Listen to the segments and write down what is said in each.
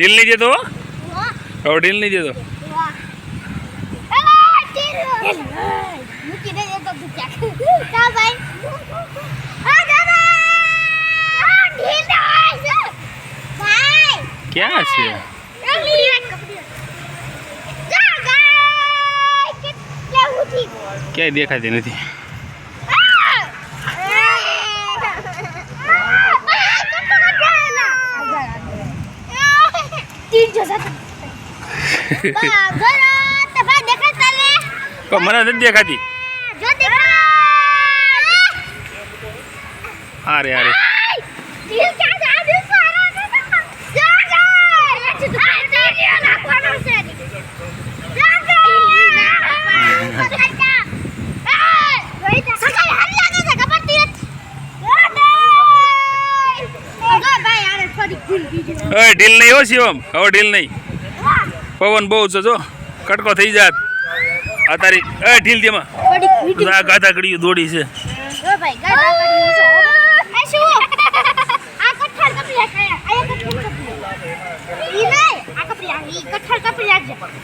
ઢીલ નહીં જતો હવે ઢીલ નહીં જતો. ક્યાં અલા ક્યાંય દેખાતી દે તો તું ચાક કા ભાઈ આ દાદા આ ઢીલ છે ભાઈ ક્યાં છે જા ગાય કેટલે ઉઠી ક્યાંય દેખાતી નથી પણ મને નથી દેખાતી. અરે અરે ઢીલ નહીં હો શિવમ. હવે ઢીલ નહીં. પવન બહુ છે જો. કટકો થઈ જાત. આ તારી એ ઢીલ તેમાં આ ગાધા કડીયું દોડી છે.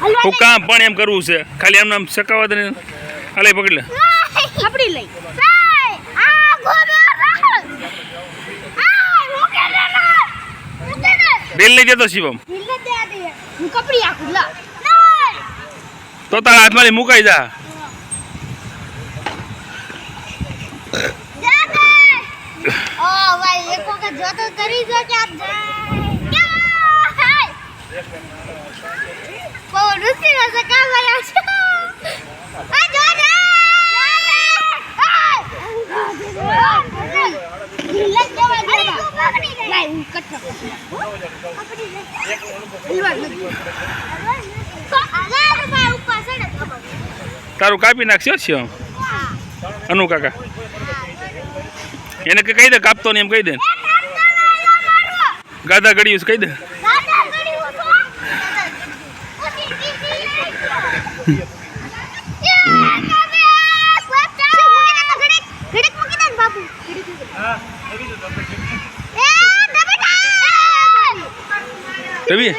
હું કામ પણ એમ કરવું છે. ખાલી એમ નામ સકાવત ને. હાલે પકડી લે. લઈ આ ગોબે રાહુલ આ મૂકે દે ના ઢીલ નહીં દેતો શિવમ. તો તારા હાથમાં મુકાઈ જા. કરી જો કે આપ જાય હાય બહુ રુચિ હશે કામ કર્યા છે આ જો દે તારું કાપી નાખશે છે? અનુ કાકા. એને કહી દે, કાપતો ને એમ કહી દે. ગાધા ગળ્યું કહી દે. ઢબી?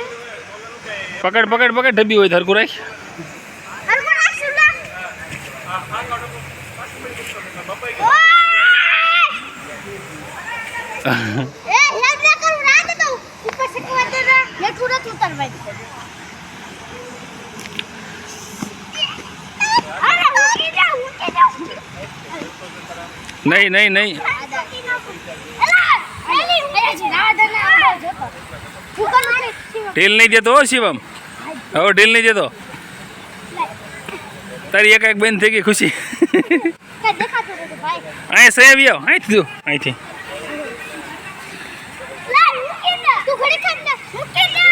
પકડ પકડ પકડ ડબી હોય ધરકું રાખ. નહીં નહીં નહીં. એલા એલી એ જ રાત ના આવડો જોતો ફૂકર મારે ઢીલ નહીં દેતો હો શિવમ હવે ઢીલ નહીં દેતો તારી એક એક બેન થઈ ગઈ ખુશી કઈ દેખાતો નથી ભાઈ અહીં સહી આવી આવ અહીંથી તું અહીંથી લા મૂકી દે તું ઘડી ખાત ને મૂકી દે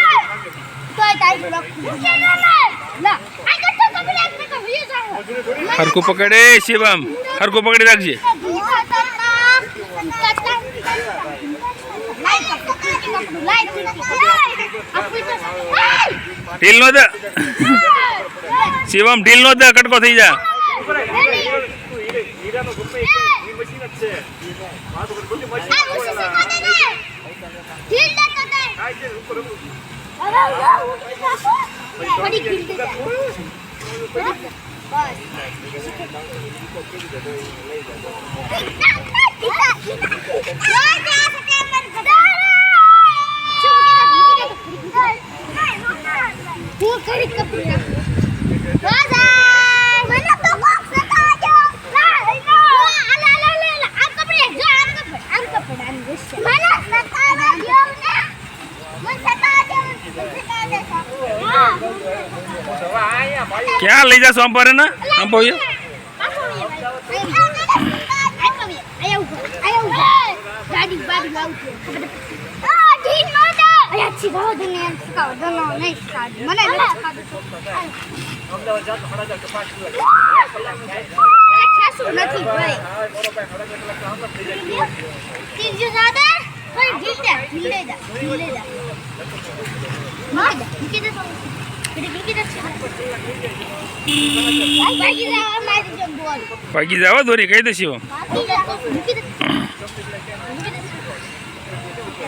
તોય તાઈ જો મૂકી દે લા આ કટ્ટો કપડે આપને તો વિયો જાવ હરકું પકડે શિવમ હરકું પકડી રાખજે ઢીલ નો શિવમ ઢીલ નો કટકો થઈ જા હું કરી કપડી રાખું બાજા મને તો કોક સતાજો લા લા લા લા લા આ કપડે જો આમ કપડ આમ કપડ આમ ગુસ્સે મને સતાજો ને મને સતાજો મને સતાજો હા ક્યાં લઈ જાશો પર ને પાવીએ ગાડી ઢીલ નો દે નહીં મને નથી ભાઈ ત્રીજો ભાઈ ઢીલ દે ઢીલ દે ઢીલ દે મૂકી દે મૂકી દે ભાગી જાવ દોરી કહી દે શિવમ. બાકી જા મૂકી દે.